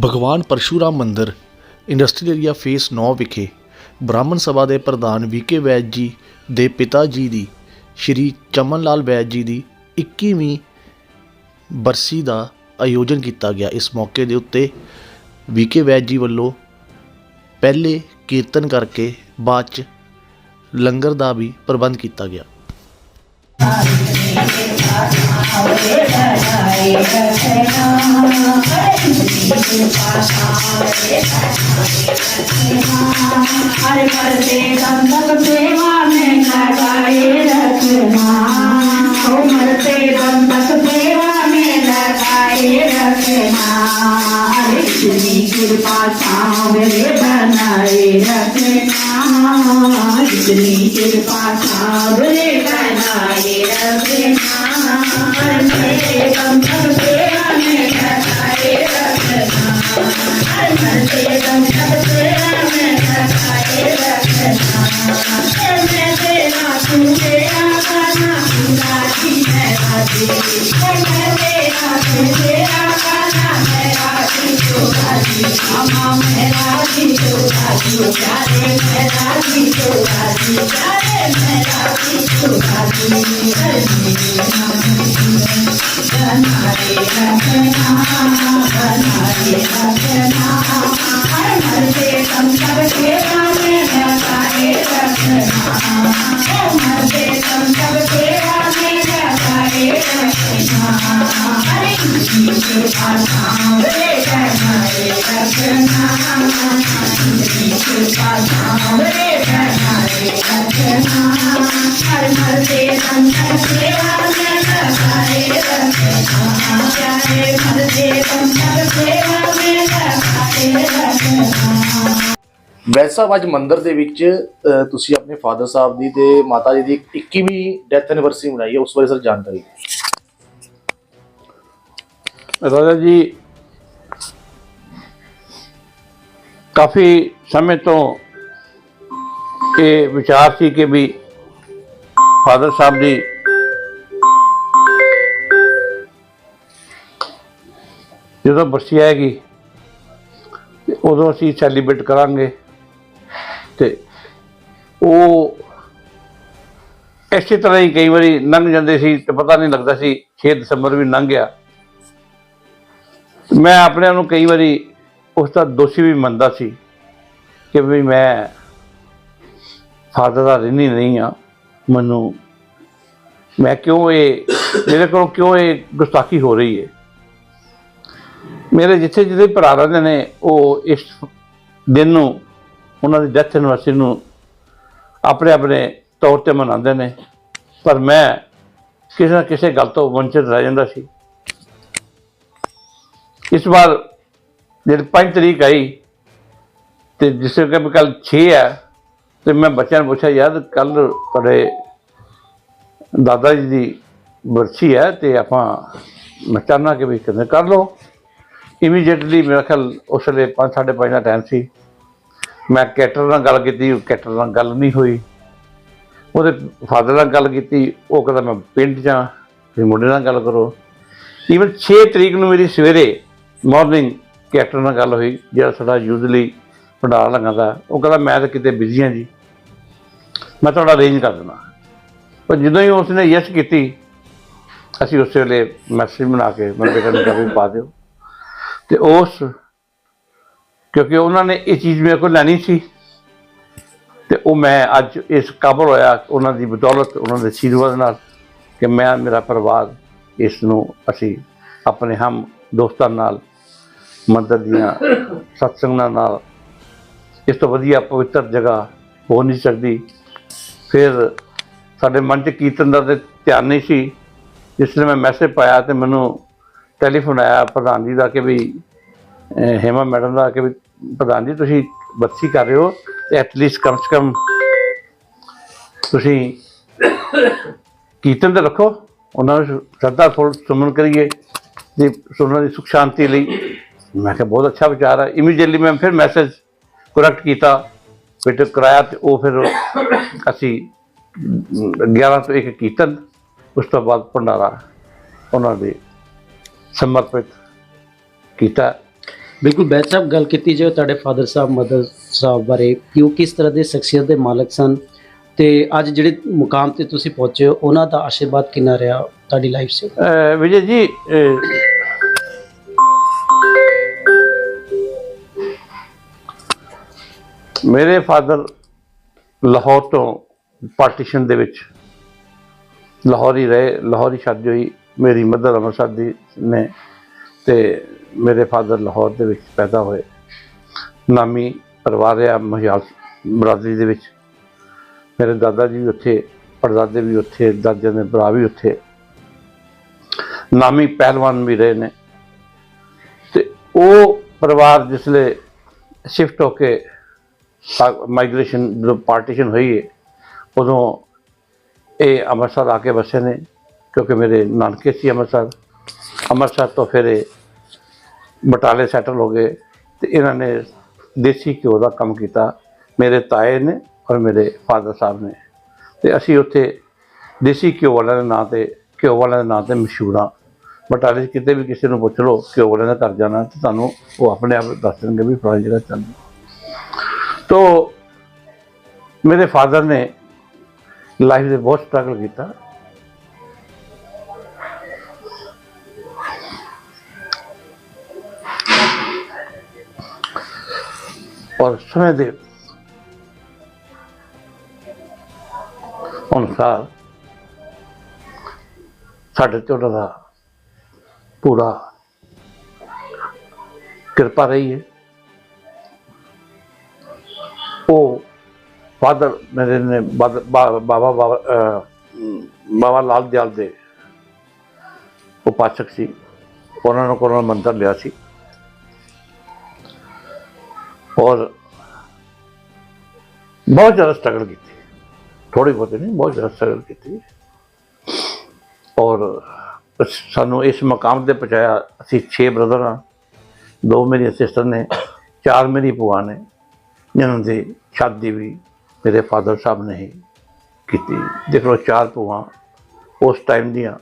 ਭਗਵਾਨ ਪਰਸ਼ੂਰਾਮ ਮੰਦਿਰ, industrial area phase 9 ਵਿਖੇ ਬ੍ਰਾਹਮਣ ਸਭਾ ਦੇ ਪ੍ਰਧਾਨ ਵੀਕੇ ਵੈਦ ਜੀ ਦੇ ਪਿਤਾ ਜੀ ਦੀ, ਸ਼੍ਰੀ ਚਮਨ ਲਾਲ ਵੈਦ ਜੀ ਦੀ 21ਵੀਂ ਬਰਸੀ ਦਾ ਆਯੋਜਨ ਕੀਤਾ ਗਿਆ। ਇਸ ਮੌਕੇ ਦੇ ਉੱਤੇ ਵੀਕੇ ਵੈਦ ਜੀ ਵੱਲੋਂ ਪਹਿਲੇ ਕੀਰਤਨ ਕਰਕੇ ਬਾਅਦ ਚ ਲੰਗਰ ਦਾ ਵੀ ਪ੍ਰਬੰਧ ਕੀਤਾ ਗਿਆ। हर मरते बंधक सेवा में लगाए रखना ओ मरते बंधक सेवा में लगाए रखना हरे इतनी कृपा सामने बनाए रखना इतनी कृपा सामने हर mom and I feel I do got it and I feel I do got it and I feel I do got it Banari rakana, banari rakana, har har se sam sab ke raane hai saare rakana, har har se sam sab ke raane ਹਰੇ ਕਰਨਾ ਹਰੇ ਕ੍ਰਿਸ਼ਨ ਕਰਨਾ ਹਰੇ ਕਰਨਾ ਹਰੇ ਕਰਨਾ ਕ੍ਰਿਸ਼ਨ ਕਰਨਾ ਹਰੇ ਕਰਨਾ ਹਰੇ ਕਰਨਾ ਹਰ ਹਰ ਦੇ ਸੰਤ ਸੇਵਾ ਵੈਦ ਸਾਹਿਬ, ਅੱਜ ਮੰਦਿਰ ਦੇ ਵਿੱਚ ਤੁਸੀਂ ਆਪਣੇ ਫਾਦਰ ਸਾਹਿਬ ਦੀ ਤੇ ਮਾਤਾ ਜੀ ਦੀ 21ਵੀਂ ਡੈਥ ਐਨਵਰਸਰੀ ਮਨਾਈ ਹੈ, ਉਸ ਬਾਰੇ ਸਰ ਜਾਣਕਾਰੀ ਰਾਜਾ ਜੀ, ਕਾਫੀ ਸਮੇਂ ਤੋਂ ਇਹ ਵਿਚਾਰ ਸੀ ਕਿ ਵੀ ਫਾਦਰ ਸਾਹਿਬ ਦੀ ਜਦੋਂ ਬਰਸੀ ਆਏਗੀ ਉਦੋਂ ਅਸੀਂ ਸੈਲੀਬ੍ਰੇਟ ਕਰਾਂਗੇ। ਤੇ ਉਹ ਇਸੇ ਤਰ੍ਹਾਂ ਹੀ ਕਈ ਵਾਰੀ ਲੰਘ ਜਾਂਦੇ ਸੀ ਤੇ ਪਤਾ ਨਹੀਂ ਲੱਗਦਾ ਸੀ 6 ਦਸੰਬਰ ਵੀ ਲੰਘ ਗਿਆ। ਮੈਂ ਆਪਣੇ ਆਪ ਨੂੰ ਕਈ ਵਾਰੀ ਉਸ ਦਾ ਦੋਸ਼ੀ ਵੀ ਮੰਨਦਾ ਸੀ ਕਿ ਵੀ ਮੈਂ ਫਾਦਰ ਦਾ ਰਹਿਣੀ ਨਹੀਂ ਆ, ਮੈਨੂੰ ਮੈਂ ਕਿਉਂ ਇਹ, ਮੇਰੇ ਕੋਲ ਕਿਉਂ ਇਹ ਗੁਸਤਾਖੀ ਹੋ ਰਹੀ ਹੈ ਮੇਰੇ ਜਿੱਥੇ ਜਿੱਥੇ ਭਰਾ ਰਹਿੰਦੇ ਨੇ, ਉਹ ਇਸ ਦਿਨ ਨੂੰ ਉਹਨਾਂ ਦੀ ਡੈਥ ਐਨਵਰਸਰੀ ਨੂੰ ਆਪਣੇ ਆਪਣੇ ਤੌਰ ਤੇ ਮਨਾਉਂਦੇ ਨੇ। ਪਰ ਮੈਂ ਕਿਸੇ ਨਾ ਕਿਸੇ ਗੱਲ ਤੋਂ ਵੰਚਿਤ ਰਹਿ ਜਾਂਦਾ ਸੀ। ਇਸ ਵਾਰ ਜਿਹੜੀ 5 ਤਰੀਕ ਆਈ ਤੇ ਜਿਸ ਕਿ ਕੱਲ 6 ਹੈ ਤੇ ਮੈਂ ਬੱਚਿਆਂ ਨੂੰ ਪੁੱਛਿਆ, ਯਾਰ ਕੱਲ ਤੁਹਾਡੇ ਦਾਦਾ ਜੀ ਦੀ ਬਰਸੀ ਹੈ ਤੇ ਆਪਾਂ ਮੈਂ ਚਾਹੁੰਦਾ ਕਿ ਵੀ ਕਿੰਨੇ ਕਰ ਲਓ। ਇਮੀਡੀਏਟਲੀ ਮੇਰਾ ਖਿਆਲ ਉਸ ਵੇਲੇ 5 5:30 ਦਾ ਟਾਈਮ ਸੀ। ਮੈਂ ਕੈਟਰ ਨਾਲ ਗੱਲ ਕੀਤੀ, ਉਹ ਕੈਟਰ ਨਾਲ ਗੱਲ ਨਹੀਂ ਹੋਈ। ਉਹਦੇ ਫਾਦਰ ਨਾਲ ਗੱਲ ਕੀਤੀ, ਉਹ ਕਹਿੰਦਾ ਮੈਂ ਪਿੰਡ ਜਾ ਫਿਰ ਮੁੰਡੇ ਨਾਲ ਗੱਲ ਕਰੋ। ਈਵਨ 6 ਤਰੀਕ ਨੂੰ ਮੇਰੀ ਸਵੇਰੇ ਮਾਰਨਿੰਗ ਕੈਟਰ ਨਾਲ ਗੱਲ ਹੋਈ, ਜਿਹੜਾ ਸਾਡਾ ਯੂਜ਼ਲੀ ਭੰਡਾਰ ਲਗਾਉਂਦਾ ਉਹ ਕਹਿੰਦਾ ਮੈਂ ਤਾਂ ਕਿਤੇ ਬਿਜ਼ੀ ਹਾਂ ਜੀ। ਮੈਂ ਤੁਹਾਡਾ ਅਰੇਂਜ ਕਰ ਦਿੰਦਾ। ਪਰ ਜਦੋਂ ਹੀ ਉਸਨੇ ਯੈਸ ਕੀਤੀ, ਅਸੀਂ ਉਸੇ ਵੇਲੇ ਮੈਸੇਜ ਬਣਾ ਕੇ ਮੇਰੇ ਬੇਟੇ ਨੂੰ ਕਿਹਾ ਪਾ ਦਿਓ। ਤੇ ਉਸ ਕਿਉਂਕਿ ਉਹਨਾਂ ਨੇ ਇਹ ਚੀਜ਼ ਮੇਰੇ ਕੋਲ ਲੈਣੀ ਸੀ। ਤੇ ਉਹ ਮੈਂ ਅੱਜ ਇਸ ਕਾਬਲ ਹੋਇਆ ਉਹਨਾਂ ਦੀ ਬਦੌਲਤ, ਉਹਨਾਂ ਦੇ ਆਸ਼ੀਰਵਾਦ ਨਾਲ ਕਿ ਮੈਂ, ਮੇਰਾ ਪਰਿਵਾਰ ਇਸ ਨੂੰ ਅਸੀਂ ਆਪਣੇ ਹਮ ਦੋਸਤਾਂ ਨਾਲ, ਮੰਦਰ ਦੀਆਂ ਸਤਸੰਗਾਂ ਨਾਲ ਇਸ ਤੋਂ ਵਧੀਆ ਪਵਿੱਤਰ ਜਗ੍ਹਾ ਹੋ ਨਹੀਂ ਸਕਦੀ। ਫਿਰ ਸਾਡੇ ਮਨ 'ਚ ਕੀਰਤਨ ਦਾ ਤੇ ਧਿਆਨ ਨਹੀਂ ਸੀ। ਜਿਸ ਲਈ ਮੈਂ ਮੈਸੇਜ ਪਾਇਆ ਤੇ ਮੈਨੂੰ ਟੈਲੀਫੋਨ ਆਇਆ ਪ੍ਰਧਾਨ ਜੀ ਦਾ ਕਿ ਵੀ ਹੇਮਾ ਮੈਡਮ ਦਾ ਕਿ ਵੀ ਪ੍ਰਧਾਨ ਜੀ, ਤੁਸੀਂ ਬੱਸੀ ਕਰ ਰਹੇ ਹੋ ਤੇ ਐਟਲੀਸਟ ਕਮ ਸੇ ਕਮ ਤੁਸੀਂ ਕੀਰਤਨ ਤਾਂ ਰੱਖੋ, ਉਹਨਾਂ ਨੂੰ ਸ਼ਰਧਾ ਫੁੱਲ ਸੁਮਨ ਕਰੀਏ ਜੀ ਉਹਨਾਂ ਦੀ ਸੁਖ ਸ਼ਾਂਤੀ ਲਈ। ਮੈਂ ਕਿਹਾ ਬਹੁਤ ਅੱਛਾ ਵਿਚਾਰ ਹੈ ਇਮੀਡੀਏਟਲੀ ਮੈਂ ਫਿਰ ਮੈਸੇਜ ਕਰੈਕਟ ਕੀਤਾ, ਫਿਰ ਕਰਾਇਆ ਤੇ ਉਹ ਫਿਰ ਅਸੀਂ 11 ਤੋਂ ਇੱਕ ਕੀਰਤਨ, ਉਸ ਤੋਂ ਬਾਅਦ ਭੰਡਾਰਾ ਉਹਨਾਂ ਦੇ ਸਮਰਪਿਤ ਕੀਤਾ। ਬਿਲਕੁਲ, ਬੈਦ ਸਾਹਿਬ, ਗੱਲ ਕੀਤੀ ਜਾਵੇ ਤੁਹਾਡੇ ਫਾਦਰ ਸਾਹਿਬ, ਮਦਰ ਸਾਹਿਬ ਬਾਰੇ, ਕਿ ਉਹ ਕਿਸ ਤਰ੍ਹਾਂ ਦੇ ਸ਼ਖਸੀਅਤ ਦੇ ਮਾਲਕ ਸਨ? ਤੇ ਅੱਜ ਜਿਹੜੇ ਮੁਕਾਮ ਤੇ ਤੁਸੀਂ ਪਹੁੰਚੇ ਹੋ, ਉਹਨਾਂ ਦਾ ਆਸ਼ੀਰਵਾਦ ਕਿੰਨਾ ਰਿਹਾ ਤੁਹਾਡੀ ਲਾਈਫ 'ਚ? ਵਿਜੇ ਜੀ ਮੇਰੇ ਫਾਦਰ ਲਾਹੌਰ ਤੋਂ ਪਾਰਟੀਸ਼ਨ ਦੇ ਵਿੱਚ ਲਾਹੌਰ ਹੀ ਰਹੇ, ਲਾਹੌਰ ਹੀ ਸ਼ਾਦੀ ਹੋਈ ਮੇਰੀ ਮਦਰ ਅੰਮ੍ਰਿਤਸਰ ਦੀ ਨੇ, ਤੇ ਮੇਰੇ ਫਾਦਰ ਲਾਹੌਰ ਦੇ ਵਿੱਚ ਪੈਦਾ ਹੋਏ। ਨਾਮੀ ਪਰਿਵਾਰ ਆ ਮਹਿਆਲ, ਬਰਾਦਰੀ ਦੇ ਵਿੱਚ। ਮੇਰੇ ਦਾਦਾ ਜੀ ਵੀ ਉੱਥੇ, ਪੜਦਾਦੇ ਵੀ ਉੱਥੇ, ਦਾਦਿਆਂ ਦੇ ਭਰਾ ਵੀ ਉੱਥੇ। ਨਾਮੀ ਪਹਿਲਵਾਨ ਵੀ ਰਹੇ ਨੇ। ਤੇ ਉਹ ਪਰਿਵਾਰ ਜਿਸਲੇ ਸ਼ਿਫਟ ਹੋ ਕੇ ਮਾਈਗ੍ਰੇਸ਼ਨ ਜਦੋਂ ਪਾਰਟੀਸ਼ਨ ਹੋਈ ਹੈ ਉਦੋਂ ਇਹ ਅੰਮ੍ਰਿਤਸਰ ਆ ਕੇ ਵਸੇ ਨੇ, ਕਿਉਂਕਿ ਮੇਰੇ ਨਾਨਕੇ ਸੀ ਅੰਮ੍ਰਿਤਸਰ। ਅੰਮ੍ਰਿਤਸਰ ਤੋਂ ਫਿਰ ਇਹ ਬਟਾਲੇ ਸੈਟਲ ਹੋ ਗਏ ਤੇ ਇਹਨਾਂ ਨੇ ਦੇਸੀ ਘਿਓ ਦਾ ਕੰਮ ਕੀਤਾ। ਮੇਰੇ ਤਾਏ ਨੇ ਔਰ ਮੇਰੇ ਫਾਦਰ ਸਾਹਿਬ ਨੇ। ਤੇ ਅਸੀਂ ਉੱਥੇ ਦੇਸੀ ਘਿਓ ਵਾਲਿਆਂ ਦੇ ਨਾਂ ਤੇ, ਘਿਓ ਵਾਲਿਆਂ ਦੇ ਨਾਂ ਤੇ ਮਸ਼ਹੂਰ ਹਾਂ। ਬਟਾਲੇ 'ਚ ਕਿਤੇ ਵੀ ਕਿਸੇ ਨੂੰ ਪੁੱਛ ਲਓ, ਘਿਓ ਵਾਲਿਆਂ ਦਾ ਘਰ ਜਾਣਾ ਤੇ ਤੁਹਾਨੂੰ ਉਹ ਆਪਣੇ ਆਪ ਦੱਸ ਦੇਣਗੇ ਵੀ ਫਲਾਣੀ ਜਗ੍ਹਾ ਚੱਲ ਤੋ ਮੇਰੇ ਫਾਦਰ ਨੇ ਲਾਈਫ ਦੇ ਬਹੁਤ ਸਟਰਗਲ ਕੀਤਾ। ਔਰ ਸਮੇਂ ਦੇ ਅਨੁਸਾਰ ਸਾਡੇ ਤੇ ਉਹਨਾਂ ਦਾ ਪੂਰਾ ਕਿਰਪਾ ਰਹੀ ਹੈ। ਉਹ ਫਾਦਰ ਮੇਰੇ ਨੇ ਬਾਬਾ ਬਾਬਾ ਬਾਬਾ ਲਾਲ ਦਿਆਲ ਦੇ ਉਪਾਸਕ ਸੀ। ਉਹਨਾਂ ਨੂੰ ਕੋਲੋਂ ਮੰਤਰ ਲਿਆ ਸੀ। ਔਰ ਬਹੁਤ ਜ਼ਿਆਦਾ ਸਟਰਗਲ ਕੀਤੀ। ਥੋੜੀ ਬਹੁਤੀ ਨਹੀਂ, ਬਹੁਤ ਜ਼ਿਆਦਾ ਸਟਰਗਲ ਕੀਤੀ। ਔਰ ਸਾਨੂੰ ਇਸ ਮਕਾਮ ਤੇ ਪਹੁੰਚਾਇਆ। ਅਸੀਂ 6 ਬ੍ਰਦਰ ਹਾਂ। ਦੋ ਮੇਰੀਆਂ ਸਿਸਟਰ ਨੇ, ਚਾਰ ਮੇਰੀ ਭੂਆ ਨੇ, ਜਿਨ੍ਹਾਂ ਦੀ ਸ਼ਾਦੀ ਵੀ ਮੇਰੇ ਫਾਦਰ ਸਾਹਿਬ ਨੇ ਹੀ ਕੀਤੀ। ਦੇਖ ਲਓ, ਚਾਰ ਭੂਆ ਉਸ ਟਾਈਮ ਦੀਆਂ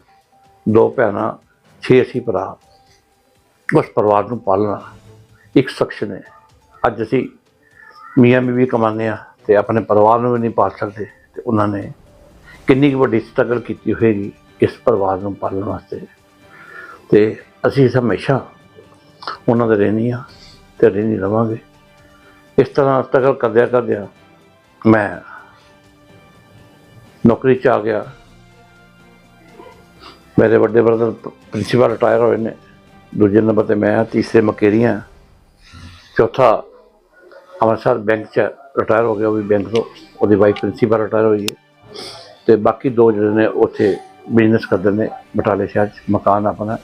ਦੋ ਭੈਣਾਂ, ਛੇ ਅਸੀਂ ਭਰਾ। ਉਸ ਪਰਿਵਾਰ ਨੂੰ ਪਾਲਣਾ ਇੱਕ ਸ਼ਖਸ ਨੇ। ਅੱਜ ਅਸੀਂ ਮੀਆਂ ਬੀਵੀ ਕਮਾਉਂਦੇ ਆ ਤੇ ਆਪਣੇ ਪਰਿਵਾਰ ਨੂੰ ਵੀ ਨਹੀਂ ਪਾਲ ਸਕਦੇ ਤੇ ਉਹਨਾਂ ਨੇ ਕਿੰਨੀ ਕੁ ਵੱਡੀ ਸਟਰਗਲ ਕੀਤੀ ਹੋਏਗੀ ਇਸ ਪਰਿਵਾਰ ਨੂੰ ਪਾਲਣ ਵਾਸਤੇ। ਤੇ ਅਸੀਂ ਹਮੇਸ਼ਾ ਉਹਨਾਂ ਦੇ ਰਹਿਣੀ ਆ ਤੇ ਰਹਿਣੀ ਰਵਾਂਗੇ। ਇਸ ਤਰ੍ਹਾਂ ਸਟਰਗਲ ਕਰਦਿਆਂ ਕਰਦਿਆਂ ਮੈਂ ਨੌਕਰੀ 'ਚ ਆ ਗਿਆ। ਮੇਰੇ ਵੱਡੇ ਬ੍ਰਦਰ ਪ੍ਰਿੰਸੀਪਲ ਰਿਟਾਇਰ ਹੋਏ ਨੇ। ਦੂਜੇ ਨੰਬਰ ਤੇ ਮੈਂ ਹਾਂ ਤੀਸਰੇ ਮਕੇਰੀਆਂ। ਚੌਥਾ ਅੰਮ੍ਰਿਤਸਰ ਬੈਂਕ 'ਚ ਰਿਟਾਇਰ ਹੋ ਗਿਆ, ਉਹ ਵੀ ਬੈਂਕ ਤੋਂ, ਉਹਦੀ ਵਾਈਫ ਪ੍ਰਿੰਸੀਪਲ ਰਿਟਾਇਰ ਹੋਈ ਹੈ। ਤੇ ਬਾਕੀ ਦੋ ਜਿਹੜੇ ਨੇ ਉੱਥੇ ਬਿਜ਼ਨਸ ਕਰਦੇ ਨੇ, ਬਟਾਲੇ ਸ਼ਹਿਰ 'ਚ, ਮਕਾਨ ਆਪਣਾ।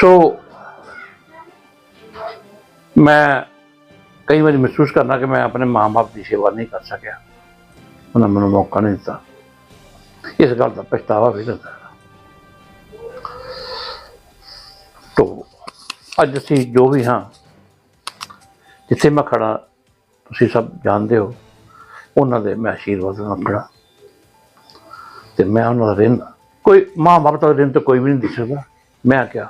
ਸੋ ਮੈਂ ਕਈ ਵਾਰੀ ਮਹਿਸੂਸ ਕਰਨਾ ਕਿ ਮੈਂ ਆਪਣੇ ਮਾਂ-ਬਾਪ ਦੀ ਸੇਵਾ ਨਹੀਂ ਕਰ ਸਕਿਆ। ਉਹਨਾਂ ਮੈਨੂੰ ਮੌਕਾ ਨਹੀਂ ਦਿੱਤਾ। ਇਸ ਗੱਲ ਦਾ ਪਛਤਾਵਾ ਵੀ ਹੁੰਦਾ ਤੋ, ਅੱਜ ਅਸੀਂ ਜੋ ਵੀ ਹਾਂ ਜਿੱਥੇ ਮੈਂ ਖੜਾ ਤੁਸੀਂ ਸਭ ਜਾਣਦੇ ਹੋ ਉਹਨਾਂ ਦੇ ਮੈਂ ਆਸ਼ੀਰਵਾਦ ਨਾਲ ਖੜਾ। ਤੇ ਮੈਂ ਉਹਨਾਂ ਦਾ ਰਿਣ ਕੋਈ ਮਾਂ ਬਾਪ ਦਾ ਰਿਣ ਤਾਂ ਕੋਈ ਵੀ ਨਹੀਂ ਦਿਖ ਸਕਦਾ। ਮੈਂ ਕਿਹਾ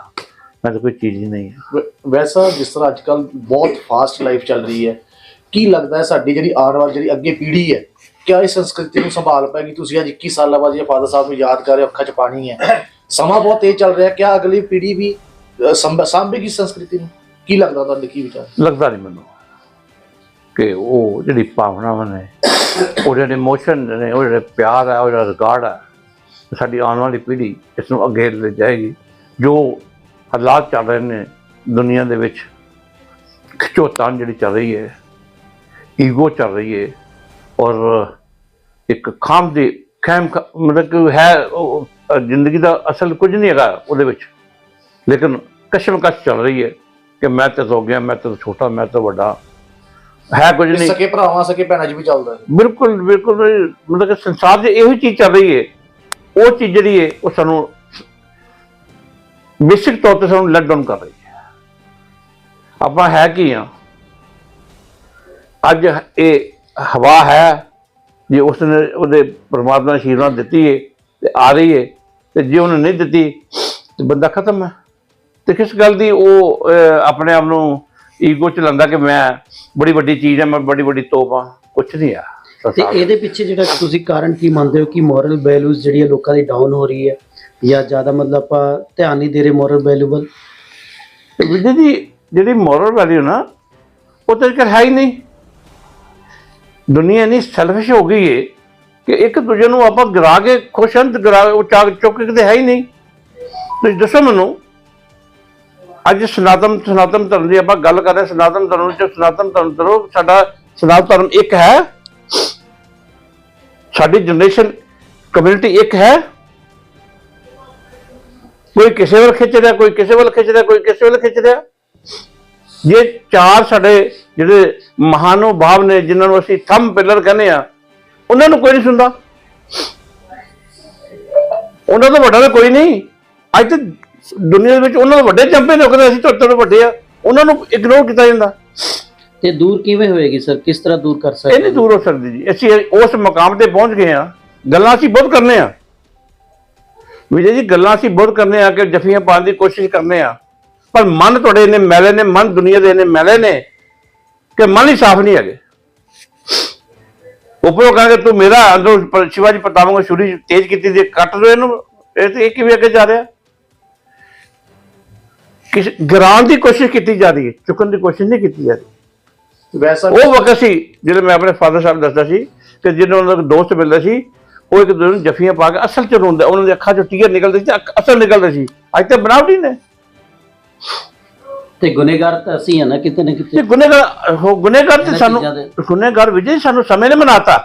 ਮੈਂ ਤਾਂ ਕੋਈ ਚੀਜ਼ ਹੀ ਨਹੀਂ ਹੈ। ਵੈਸਾ ਜਿਸ ਤਰ੍ਹਾਂ ਅੱਜ ਕੱਲ ਬਹੁਤ ਫਾਸਟ ਲਾਈਫ ਚੱਲ ਰਹੀ ਹੈ ਕੀ ਲੱਗਦਾ ਹੈ ਸਾਡੀ ਜਿਹੜੀ ਆਉਣ ਵਾਲੀ ਜਿਹੜੀ ਅੱਗੇ ਪੀੜ੍ਹੀ ਹੈ ਕਿਆ ਇਸ ਸੰਸਕ੍ਰਿਤੀ ਨੂੰ ਸੰਭਾਲ ਪਾਏਗੀ? ਤੁਸੀਂ ਅੱਜ 21 ਸਾਲਾਂ ਬਾਅਦ ਜੇ ਫਾਦਰ ਸਾਹਿਬ ਨੂੰ ਯਾਦ ਕਰ ਰਹੇ ਹੋ ਅੱਖਾਂ 'ਚ ਪਾਣੀ ਹੈ। ਸਮਾਂ ਬਹੁਤ ਤੇਜ਼ ਚੱਲ ਰਿਹਾ ਕਿਆ ਅਗਲੀ ਪੀੜ੍ਹੀ ਵੀ ਅ, ਸੰਭ- ਸਾਂਭੇਗੀ ਸੰਸਕ੍ਰਿਤੀ ਨੂੰ? ਕੀ ਲੱਗਦਾ ਤੁਹਾਡੇ ਕੀ ਵਿਚਾਰ? ਲੱਗਦਾ ਨਹੀਂ ਮੈਨੂੰ। ਕਿ ਉਹ ਜਿਹੜੀ ਭਾਵਨਾਵਾਂ ਨੇ, ਉਹ ਜਿਹੜੇ ਇਮੋਸ਼ਨ ਨੇ, ਉਹ ਜਿਹੜੇ ਪਿਆਰ ਹੈ, ਉਹ ਜਿਹੜਾ ਰਿਕਾਰਡ ਹੈ, ਸਾਡੀ ਆਉਣ ਵਾਲੀ ਪੀੜ੍ਹੀ ਇਸ ਨੂੰ ਅੱਗੇ ਲੈ ਜਾਏਗੀ। ਜੋ ਹਾਲਾਤ ਚੱਲ ਰਹੇ ਨੇ ਦੁਨੀਆ ਦੇ ਵਿੱਚ ਖਿਚੋਤਾਣ ਜਿਹੜੀ ਚੱਲ ਰਹੀ ਹੈ, ਈਗੋ ਚੱਲ ਰਹੀ ਹੈ, ਔਰ ਇੱਕ ਖਾਮ ਦੀ ਖੈਮ ਖ- ਮਤਲਬ ਕਿ ਹੈ ਜ਼ਿੰਦਗੀ ਦਾ ਅਸਲ ਕੁਝ ਨਹੀਂ ਹੈਗਾ ਉਹਦੇ ਵਿੱਚ। ਲੇਕਿਨ ਕਸ਼ਮਕਸ਼ ਚੱਲ ਰਹੀ ਹੈ। ਕਿ ਮੈਂ ਤੇ ਹੋ ਗਿਆ ਮੈਂ ਤੇ ਛੋਟਾ ਮੈਂ ਤੇ ਵੱਡਾ। ਹੈ ਕੁਝ ਨਹੀਂ। ਸਕੇ ਭਰਾਵਾਂ ਸਕੇ ਭੈਣਾਂ 'ਚ ਵੀ ਚੱਲਦਾ ਹੈ। ਬਿਲਕੁਲ ਬਿਲਕੁਲ। ਮਤਲਬ ਕਿ ਸੰਸਾਰ 'ਚ ਇਹੋ ਚੀਜ਼ ਚੱਲ ਰਹੀ ਹੈ। ਉਹ ਚੀਜ਼ ਜਿਹੜੀ ਹੈ ਉਹ ਸਾਨੂੰ ਬੇਸਿਕ ਤੌਰ ਤੇ ਸਾਨੂੰ ਲੈਟ ਡਾਊਨ ਕਰ ਰਹੀ ਹੈ। ਆਪਾਂ ਹੈ ਕੀ ਆ ਅੱਜ ਇਹ ਹਵਾ ਹੈ ਜੇ ਉਸਨੇ ਉਹਦੇ ਪਰਮਾਤਮਾ ਨੇ ਆਸ਼ੀਰਵਾਦ ਦਿੱਤੀ ਹੈ ਤੇ ਆ ਰਹੀ ਹੈ ਤੇ ਜੇ ਉਹਨੇ ਨਹੀਂ ਦਿੱਤੀ ਤੇ ਬੰਦਾ ਖਤਮ ਹੈ। ਤੇ ਕਿਸ ਗੱਲ ਦੀ ਉਹ ਆਪਣੇ ਆਪ ਨੂੰ ਈਗੋ ਚ ਲੈਂਦਾ ਕਿ ਮੈਂ ਬੜੀ ਵੱਡੀ ਚੀਜ਼ ਹੈ ਮੈਂ ਬੜੀ ਵੱਡੀ ਤੋਪ ਹਾਂ ਕੁਛ ਨਹੀਂ ਆ। ਤੇ ਇਹਦੇ ਪਿੱਛੇ ਜਿਹੜਾ ਤੁਸੀਂ ਕਾਰਨ ਕੀ ਮੰਨਦੇ ਹੋ ਕਿ ਮੋਰਲ ਵੈਲਿਊਜ਼ ਜਿਹੜੀ ਹੈ ਲੋਕਾਂ ਦੀ ਡਾਊਨ ਹੋ ਰਹੀ ਹੈ ਜਾਂ ਜ਼ਿਆਦਾ ਮਤਲਬ ਆਪਾਂ ਧਿਆਨ ਨਹੀਂ ਦੇ ਰਹੇ ਮੋਰਲ ਵੈਲਿਊ ਵੱਲ ਵਿਜੇ ਜੀ ਜਿਹੜੀ ਮੋਰਲ ਵੈਲਿਊ ਨਾ ਉਹ ਤਾਂ ਅੱਜ ਹੈ ਹੀ ਨਹੀਂ। ਦੁਨੀਆ ਇੰਨੀ ਸੈਲਫਿਸ਼ ਹੋ ਗਈ ਹੈ ਕਿ ਇੱਕ ਦੂਜੇ ਨੂੰ ਆਪਾਂ ਗਿਰਾ ਕੇ ਖੁਸ਼ ਹਨ ਤੇ ਗਿਰਾ ਉਹ ਚਾਕ ਚੁੱਕ ਕੇ ਹੈ ਹੀ ਨਹੀਂ। ਤੁਸੀਂ ਦੱਸੋ ਮੈਨੂੰ ਅੱਜ ਸਨਾਤਨ ਸਨਾਤਨ ਧਰਮ ਦੀ ਆਪਾਂ ਗੱਲ ਕਰ ਰਹੇ ਸਨਾਤਨ ਧਰਮ ਵਿੱਚ ਸਨਾਤਨ ਧਰਮ ਤਰੋ ਸਾਡਾ ਸਨਾਤਨ ਧਰਮ ਇੱਕ ਹੈ। ਸਾਡੀ ਜਨਰੇਸ਼ਨ ਕਮਿਊਨਿਟੀ ਇੱਕ ਹੈ। ਕੋਈ ਕਿਸੇ ਵੱਲ ਖਿੱਚ ਰਿਹਾ, ਕੋਈ ਕਿਸੇ ਵੱਲ ਖਿੱਚ ਰਿਹਾ, ਕੋਈ ਕਿਸੇ ਵੱਲ ਖਿੱਚ ਰਿਹਾ। ਇਹ ਚਾਰ ਸਾਡੇ ਜਿਹੜੇ ਮਹਾਨੁਭਾਵ ਨੇ, ਜਿਨ੍ਹਾਂ ਨੂੰ ਅਸੀਂ ਥੰਮ ਪਿਲਰ ਕਹਿੰਦੇ ਆ ਉਹਨਾਂ ਨੂੰ ਕੋਈ ਨਹੀਂ ਸੁਣਦਾ। ਉਹਨਾਂ ਤੋਂ ਵੱਡਾ ਤਾਂ ਕੋਈ ਨਹੀਂ। ਅੱਜ ਤੇ ਦੁਨੀਆ ਦੇ ਵਿੱਚ ਉਹਨਾਂ ਤੋਂ ਵੱਡੇ ਚੰਪੇ ਨੇ ਉਹ ਕਹਿੰਦੇ ਅਸੀਂ ਤੁਹਾਡੇ ਤੋਂ ਵੱਡੇ ਆ। ਉਹਨਾਂ ਨੂੰ ਇਗਨੋਰ ਕੀਤਾ ਜਾਂਦਾ। ਤੇ ਦੂਰ ਕਿਵੇਂ ਹੋਏਗੀ ਸਰ? ਕਿਸ ਤਰ੍ਹਾਂ ਦੂਰ ਕਰ ਇਹ ਸਕਦੇ ਨਹੀਂ ਦੂਰ ਹੋ ਸਕਦੀ ਜੀ। ਅਸੀਂ ਉਸ ਮਕਾਮ ਤੇ ਪਹੁੰਚ ਗਏ ਆ ਗੱਲਾਂ ਅਸੀਂ ਬਹੁਤ ਕਰਨੇ ਆ ਵਿਜੇ ਜੀ ਗੱਲਾਂ ਅਸੀਂ ਬਹੁਤ ਕਰਨੇ ਆ ਕਿ ਜਫੀਆਂ ਪਾਉਣ ਦੀ ਕੋਸ਼ਿਸ਼ ਕਰਨੇ ਆ ਪਰ ਮਨ ਤੁਹਾਡੇ ਨੇ ਮੈਲੇ ਨੇ ਮਨ ਦੁਨੀਆ ਦੇ ਨੇ ਮੈਲੇ ਨੇ ਕਿ ਮਨ ਹੀ ਸਾਫ਼ ਨਹੀਂ ਹੈਗੇ। ਉੱਪਰੋਂ ਕਹਾਂਗੇ ਤੂੰ ਮੇਰਾ ਅੰਦਰੋਂ ਸ਼ਿਵਾਜੀ ਨੂੰ ਛੁਰੀ ਤੇਜ਼ ਕੀਤੀ ਤੇ ਕੱਟ ਦੋ ਇਹਨੂੰ। ਇਹ ਤੇ ਇਹ ਕਿਵੇਂ ਅੱਗੇ ਜਾ ਰਿਹਾ। ਕਿਸ ਗਿਰਾਉਣ ਦੀ ਕੋਸ਼ਿਸ਼ ਕੀਤੀ ਜਾ ਰਹੀ ਹੈ ਚੁੱਕਣ ਦੀ ਕੋਸ਼ਿਸ਼ ਨਹੀਂ ਕੀਤੀ ਜਾ ਰਹੀ। ਵੈਸਾ ਉਹ ਵਕਤ ਸੀ ਜਦੋਂ ਮੈਂ ਆਪਣੇ ਫਾਦਰ ਸਾਹਿਬ ਦੱਸਦਾ ਸੀ ਕਿ ਜਦੋਂ ਉਹਨਾਂ ਦਾ ਦੋਸਤ ਮਿਲਦਾ ਸੀ ਉਹ ਇੱਕ ਦੂਜੇ ਨੂੰ ਜਫੀਆਂ ਪਾ ਕੇ ਅਸਲ ਚ ਰੋਂਦਾ ਉਹਨਾਂ ਦੀ ਅੱਖਾਂ ਚੋਂ ਟੀਅਰ ਨਿਕਲਦੇ ਸੀ ਅਸਲ ਨਿਕਲਦੇ ਸੀ। ਅੱਜ ਤਾਂ ਬਣਾਵਟੀ ਨੇ। ਤੇ ਗੁਨੇਗਾਰ ਤਾਂ ਅਸੀਂ ਆ ਨਾ ਕਿਤੇ ਨਾ ਤੇ ਕਿਤੇ ਗੁਨੇਗਾਰ ਹੋ ਗੁਨੇਗਾਰ ਤੇ ਸਾਨੂੰ ਗੁਨੇਗਾਰ ਵਿਜੇ ਸਾਨੂੰ ਸਮੇਂ ਨੇ ਮਨਾਤਾ।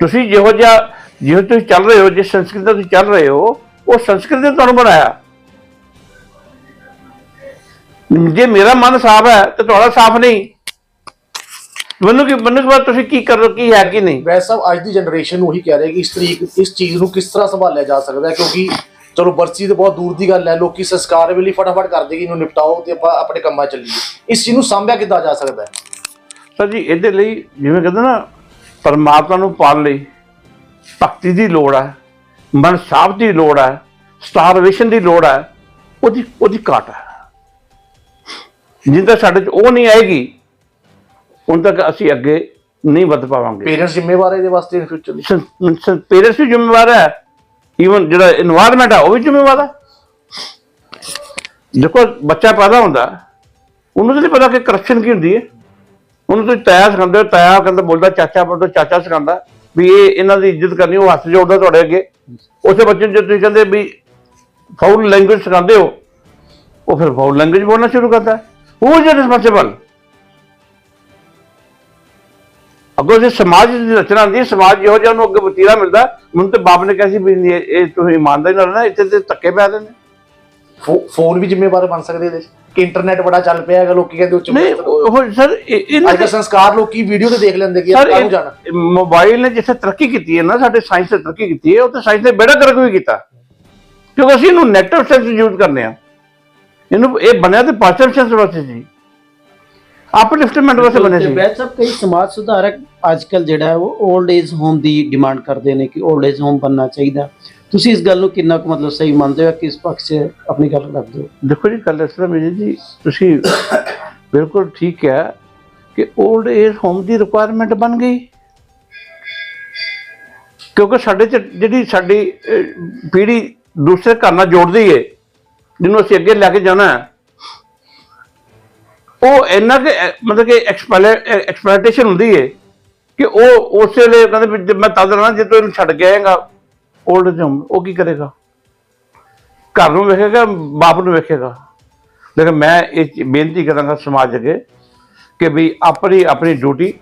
ਤੁਸੀਂ ਜਿਹੋ ਜਿਹਾ ਜਿਹੋ ਤੁਸੀਂ ਚੱਲ ਰਹੇ ਹੋ ਜਿਸ ਸੰਸਕ੍ਰਿਤੀ ਤੁਸੀਂ ਚੱਲ ਰਹੇ ਹੋ ਉਹ ਸੰਸਕ੍ਰਿਤੀ ਨੇ ਤੁਹਾਨੂੰ ਬਣਾਇਆ। ਜੇ ਮੇਰਾ ਮਨ ਸਾਫ਼ ਹੈ ਤੇ ਤੁਹਾਡਾ ਸਾਫ਼ ਨਹੀਂ। ਮੈਨੂੰ ਕੀ ਮੈਨੂੰ ਕੀ ਤੁਸੀਂ ਕੀ ਕਰ ਕੀ ਹੈ ਕੀ ਨਹੀਂ? ਵੈਸਾ ਅੱਜ ਦੀ ਜਨਰੇਸ਼ਨ ਨੂੰ ਉਹੀ ਕਹਿ ਰਹੇ ਕਿ ਇਸ ਤਰੀਕ ਇਸ ਚੀਜ਼ ਨੂੰ ਕਿਸ ਤਰ੍ਹਾਂ ਸੰਭਾਲਿਆ ਜਾ ਸਕਦਾ ਹੈ ਕਿਉਂਕਿ ਚਲੋ ਬਰਸੀ ਤੇ ਬਹੁਤ ਦੂਰ ਦੀ ਗੱਲ ਹੈ ਲੋਕੀ ਸੰਸਕਾਰ ਵੇਲੇ ਫਟਾਫਟ ਕਰਦੇ ਕਿ ਇਹਨੂੰ ਨਿਪਟਾਓ ਤੇ ਆਪਾਂ ਆਪਣੇ ਕੰਮਾਂ ਚੱਲੀਏ। ਇਸ ਚੀਜ਼ ਨੂੰ ਸੰਭਿਆ ਕਿੱਦਾਂ ਜਾ ਸਕਦਾ ਹੈ? ਸਰ ਜੀ ਇਹਦੇ ਲਈ ਜਿਵੇਂ ਕਹਿੰਦੇ ਨਾ ਪਰਮਾਤਮਾ ਨੂੰ ਪਾਉਣ ਲਈ ਭਗਤੀ ਦੀ ਲੋੜ ਹੈ ਮਨ ਸਾਫ਼ ਦੀ ਲੋੜ ਹੈ ਸਟਾਰਵੇਸ਼ਨ ਦੀ ਲੋੜ ਹੈ ਉਹਦੀ ਉਹਦੀ ਘਾਟ ਹੈ। ਜਿੰਨ ਤੱਕ ਸਾਡੇ ਚ ਉਹ ਨਹੀਂ ਆਏਗੀ ਉਨ ਤੱਕ ਅਸੀਂ ਅੱਗੇ ਨਹੀਂ ਵੱਧ ਪਾਵਾਂਗੇ। ਪੇਰੈਂਟਸ ਜ਼ਿੰਮੇਵਾਰ ਹੈ ਵਾਸਤੇ ਫਿਊਚਰ ਪੇਰੈਂਟਸ ਵੀ ਜ਼ਿੰਮੇਵਾਰ ਹੈ। ਈਵਨ ਜਿਹੜਾ এনवायरमेंट ਹੈ ਉਹ ਵੀ ਜ਼ਿੰਮੇਵਾਰ ਹੈ ਦੇਖੋ ਬੱਚਾ ਪੈਦਾ ਹੁੰਦਾ ਉਹਨੂੰ ਤਾਂ ਨਹੀਂ ਪਤਾ ਕਿ ਕਰਪਸ਼ਨ ਕੀ ਹੁੰਦੀ ਹੈ। ਉਹਨੂੰ ਤੁਸੀਂ ਤਾਇਆ ਸਿਖਾਉਂਦੇ ਹੋ ਤਾਇਆ ਕਹਿੰਦਾ ਬੋਲਦਾ ਚਾਚਾ ਬੋਲਦਾ ਚਾਚਾ ਸਿਖਾਉਂਦਾ ਵੀ ਇਹ ਇਹਨਾਂ ਦੀ ਇੱਜ਼ਤ ਕਰਨੀ ਉਹ ਹੱਥ ਜੋੜਦਾ ਤੁਹਾਡੇ ਅੱਗੇ। ਉਸੇ ਬੱਚੇ ਨੂੰ ਜੇ ਤੁਸੀਂ ਕਹਿੰਦੇ ਵੀ ਫਾਉਲ ਲੈਂਗੁਏਜ ਸਿਖਾਉਂਦੇ ਹੋ ਉਹ ਫਿਰ ਫਾਊਲ ਲੈਂਗੁਏਜ ਬੋਲਣਾ ਸ਼ੁਰੂ ਕਰਦਾ। ਉਹ ਇਜ਼ ਰਿਸਪਾਂਸਿਬਲ ਅੱਗੋਂ ਜੇ ਸਮਾਜ ਦੀ ਰਚਨਾ ਹੈ, ਸਮਾਜ ਜਿਹੋ ਜਿਹਾ ਉਹਨੂੰ ਅੱਗੇ ਵਤੀਰਾ ਮਿਲਦਾ ਮੈਨੂੰ ਤੇ ਬਾਪ ਨੇ ਕਿਹਾ ਸੀ ਵੀ ਇਹ ਇਹ ਤੁਸੀਂ ਇਮਾਨਦਾਰੀ ਨਾਲ ਰਹਿਣਾ ਇੱਥੇ ਤੇ ਧੱਕੇ ਪੈ ਰਹੇ ਨੇ। ਫੋਨ ਵੀ ਜ਼ਿੰਮੇਵਾਰ ਬਣ ਸਕਦੇ ਇਹਦੇ ਕਿ ਇੰਟਰਨੈਟ ਬੜਾ ਚੱਲ ਪਿਆ ਹੈਗਾ ਲੋਕੀ ਕਹਿੰਦੇ ਉੱਚ ਨਹੀਂ ਉਹ ਸਰ ਇਹ- ਇਹਨਾਂ ਅੱਜ ਕੱਲ੍ਹ ਸੰਸਕਾਰ ਲੋਕੀ ਵੀਡੀਓ ਤੇ ਦੇਖ ਲੈਂਦੇ ਕਿ ਯਾਰ ਕਾਹਨੂੰ ਜਾਣਾ। ਇਹ ਮੋਬਾਈਲ ਨੇ ਜਿੱਥੇ ਤਰੱਕੀ ਕੀਤੀ ਹੈ ਨਾ ਸਾਡੇ ਸਾਇੰਸ ਨੇ ਤਰੱਕੀ ਕੀਤੀ ਹੈ ਉੱਥੇ ਸਾਇੰਸ ਨੇ ਬੇੜਾ ਗਰਕ ਵੀ ਕੀਤਾ। ਕਿਉਂਕਿ ਅਸੀਂ ਇਹਨੂੰ ਨੈਗੇਟਿਵ ਸੈਂਸ ਯੂਜ਼ ਕਰਨੇ ਆ। ਇਹਨੂੰ ਇਹ ਬਣਿਆ ਤੇ ਪਰਸੈਪਸ਼ਨ ਵਾਸਤੇ ਸੀ। ਅਪਲਿਫਟਮੈਂਟ ਵਾਸਤੇ ਬਣਿਆ ਸੀ। ਬੈਠ ਸਾਹਿਬ ਕਈ ਸਮਾਜ ਸੁਧਾਰਕ ਅੱਜ ਅੱਜਕੱਲ ਜਿਹੜਾ ਹੈ ਉਹ 올ਡ ਏਜ ਹੋਮ ਦੀ ਡਿਮਾਂਡ ਕਰਦੇ ਨੇ ਕਿ 올ਡ ਏਜ ਹੋਮ ਬਣਨਾ ਚਾਹੀਦਾ। ਤੁਸੀਂ ਇਸ ਗੱਲ ਨੂੰ ਕਿੰਨਾ ਕੁ ਮਤਲਬ ਸਹੀ ਮੰਨਦੇ ਹੋ ਕਿਸ ਪੱਖ 'ਚ ਆਪਣੀ ਗੱਲ ਰੱਖਦੇ ਹੋ? ਦੇਖੋ ਜੀ ਗੱਲ ਇਸ ਤਰ੍ਹਾਂ ਮੇਰੇ ਜੀ ਤੁਸੀਂ ਬਿਲਕੁਲ ਠੀਕ ਹੈ ਕਿ 올ਡ ਏਜ ਹੋਮ ਦੀ ਰਿਕੁਆਇਰਮੈਂਟ ਬਣ ਗਈ। ਕਿਉਂਕਿ ਸਾਡੇ ਚ ਜਿਹੜੀ ਸਾਡੀ ਪੀੜ੍ਹੀ ਦੂਸਰੇ ਘਰ ਨਾਲ ਜੋੜਦੀ ਏ ਜਿਹਨੂੰ ਅਸੀਂ ਅੱਗੇ ਲੈ ਕੇ ਜਾਣਾ ਉਹ ਇੰਨਾ ਕਿ ਮਤਲਬ ਕਿ ਐਕਸਪਲੇਟੇਸ਼ਨ ਹੁੰਦੀ ਹੈ ਕਿ ਉਹ ਉਸੇ ਵੇਲੇ ਕਹਿੰਦੇ ਵੀ ਜੇ ਮੈਂ ਤਦ ਰਹਿਣਾ, ਜੇ ਤੂੰ ਇਹਨੂੰ ਛੱਡ ਕੇ ਆਏਗਾ 올ਡ ਏਜ ਹੋਮ ਉਹ ਕੀ ਕਰੇਗਾ? ਘਰ ਨੂੰ ਵੇਖੇਗਾ, ਬਾਪ ਨੂੰ ਵੇਖੇਗਾ। ਲੇਕਿਨ ਮੈਂ ਇਹ ਚ- ਬੇਨਤੀ ਕਰਾਂਗਾ ਸਮਾਜ ਅੱਗੇ ਕਿ ਵੀ ਆਪਣੀ ਆਪਣੀ ਡਿਊਟੀ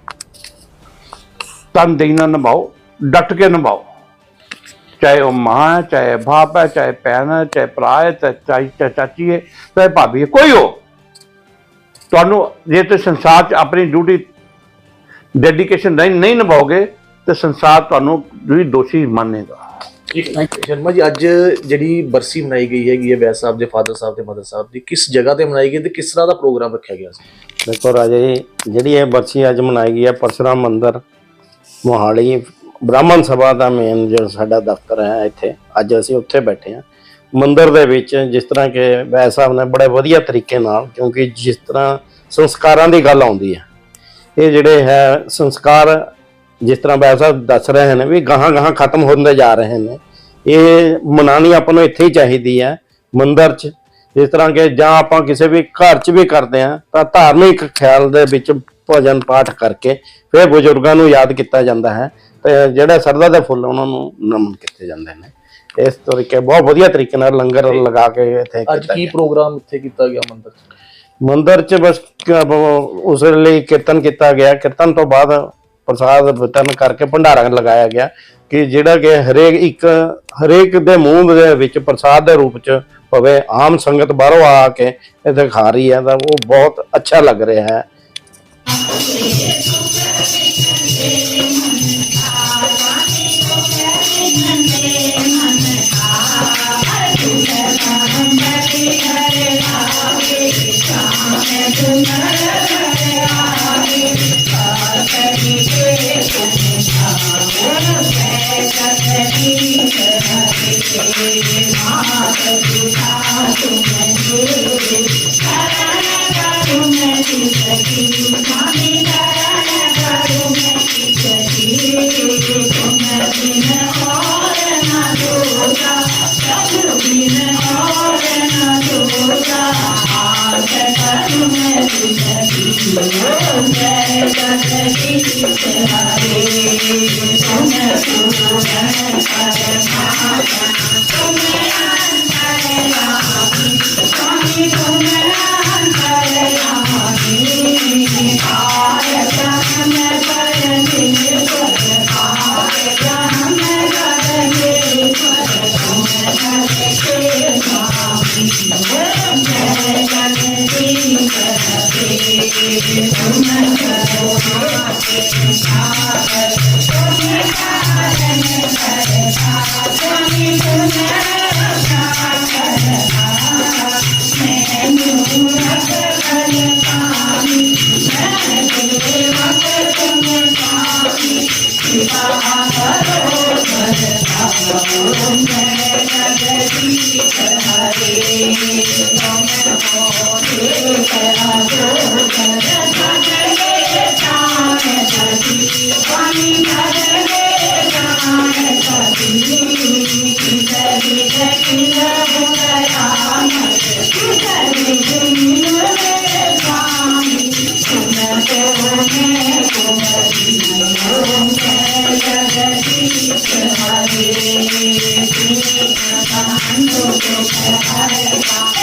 ਤਨ ਦੇਣਾ ਨਿਭਾਓ, ਡਟ ਕੇ ਨਿਭਾਓ। ਚਾਹੇ ਉਹ ਮਾਂ ਹੈ ਚਾਹੇ ਬਾਪ ਹੈ ਚਾਹੇ ਭੈਣ ਹੈ ਚਾਹੇ ਭਰਾ ਹੈ ਚਾਹੇ ਚਾਚੀ ਚਾਹੇ ਚਾਚੀ ਹੈ ਚਾਹੇ ਭਾਬੀ ਹੈ ਕੋਈ ਹੋ ਤੁਹਾਨੂੰ ਜੇ ਤੁਸੀਂ ਸੰਸਾਰ 'ਚ ਆਪਣੀ ਡਿਊਟੀ ਡੈਡੀਕੇਸ਼ਨ ਨਹੀਂ ਨਹੀਂ ਨਿਭਾਓਗੇ ਤੇ ਸੰਸਾਰ ਤੁਹਾਨੂੰ ਵੀ ਦੋਸ਼ੀ ਮੰਨੇਗਾ। ਸ਼ਰਮਾ ਜੀ ਅੱਜ ਜਿਹੜੀ ਬਰਸੀ ਮਨਾਈ ਗਈ ਹੈਗੀ ਹੈ ਵੈਸ ਸਾਹਿਬ ਦੇ ਫਾਦਰ ਸਾਹਿਬ ਤੇ ਮਦਰ ਸਾਹਿਬ ਦੀ ਕਿਸ ਜਗ੍ਹਾ ਤੇ ਮਨਾਈ ਗਈ ਤੇ ਕਿਸ ਤਰ੍ਹਾਂ ਦਾ ਪ੍ਰੋਗਰਾਮ ਰੱਖਿਆ ਗਿਆ ਸੀ? ਦੇਖੋ ਰਾਜਾ ਜੀ ਜਿਹੜੀ ਇਹ ਬਰਸੀ ਅੱਜ ਮਨਾਈ ਗਈ ਹੈ ਪਰਸ਼ੁਰਾਮ ਮੰਦਿਰ ਮੋਹਾਲੀ ਬ੍ਰਾਹਮਣ ਸਭਾ ਦਾ ਮੇਨ ਜਿਹੜਾ ਸਾਡਾ ਦਫ਼ਤਰ ਹੈ ਇੱਥੇ, ਅੱਜ ਅਸੀਂ ਉੱਥੇ ਬੈਠੇ ਹਾਂ। ਮੰਦਰ ਦੇ ਵਿੱਚ ਜਿਸ ਤਰ੍ਹਾਂ ਕਿ ਵੈ ਸਾਹਿਬ ਨੇ ਬੜੇ ਵਧੀਆ ਤਰੀਕੇ ਨਾਲ, ਕਿਉਂਕਿ ਜਿਸ ਤਰ੍ਹਾਂ ਸੰਸਕਾਰਾਂ ਦੀ ਗੱਲ ਆਉਂਦੀ ਹੈ, ਇਹ ਜਿਹੜੇ ਹੈ ਸੰਸਕਾਰ ਜਿਸ ਤਰ੍ਹਾਂ ਵੈਦ ਸਾਹਿਬ ਦੱਸ ਰਹੇ ਨੇ ਵੀ ਗਾਹਾਂ ਗਾਹਾਂ ਖਤਮ ਹੁੰਦੇ ਜਾ ਰਹੇ ਨੇ, ਇਹ ਮਨਾਣੀ ਆਪਾਂ ਨੂੰ ਇੱਥੇ ਹੀ ਚਾਹੀਦੀ ਹੈ, ਮੰਦਰ 'ਚ। ਜਿਸ ਤਰ੍ਹਾਂ ਕਿ ਜਾਂ ਆਪਾਂ ਕਿਸੇ ਵੀ ਘਰ 'ਚ ਵੀ ਕਰਦੇ ਆ ਤਾਂ ਧਾਰਮਿਕ ਖਿਆਲ ਦੇ ਵਿੱਚ ਭਜਨ ਪਾਠ ਕਰਕੇ ਫਿਰ ਬਜ਼ੁਰਗਾਂ ਨੂੰ ਯਾਦ ਕੀਤਾ ਜਾਂਦਾ ਹੈ। ਤੇ ਜਿਹੜੇ ਸਰਦਾ ਦੇ ਫੁੱਲ ਉਹਨਾਂ ਨੂੰ ਨਮਨ ਕੀਤੇ ਜਾਂਦੇ ਨੇ। ਇਸ ਤਰੀਕੇ ਬਹੁਤ ਵਧੀਆ ਤਰੀਕੇ ਨਾਲ ਲੰਗਰ ਲਗਾ ਕੇ ਇੱਥੇ ਅੱਜ ਕੀ। ਪ੍ਰੋਗਰਾਮ ਇੱਥੇ ਕੀਤਾ ਗਿਆ ਮੰਦਿਰ? 'ਚ ਮੰਦਿਰ 'ਚ ਬਸ ਉਸ ਲਈ ਕੀਰਤਨ ਕੀਤਾ ਗਿਆ। ਕੀਰਤਨ ਤੋਂ ਬਾਅਦ ਪ੍ਰਸਾਦ ਵਿਤਰਨ ਕਰਕੇ ਭੰਡਾਰਾ ਲਗਾਇਆ ਗਿਆ ਕਿ ਜਿਹੜਾ ਕਿ ਹਰੇਕ ਇੱਕ ਹਰੇਕ ਦੇ ਮੂੰਹ ਦੇ ਵਿੱਚ ਪ੍ਰਸਾਦ ਦੇ ਰੂਪ 'ਚ ਭਵੇ ਆਮ ਸੰਗਤ ਬਾਹਰੋਂ ਆ ਕੇ ਇੱਥੇ ਖਾ ਰਹੀ ਹੈ ਤਾਂ ਉਹ ਬਹੁਤ ਅੱਛਾ ਲੱਗ ਰਿਹਾ ਹੈ। tonight. Come Thank you.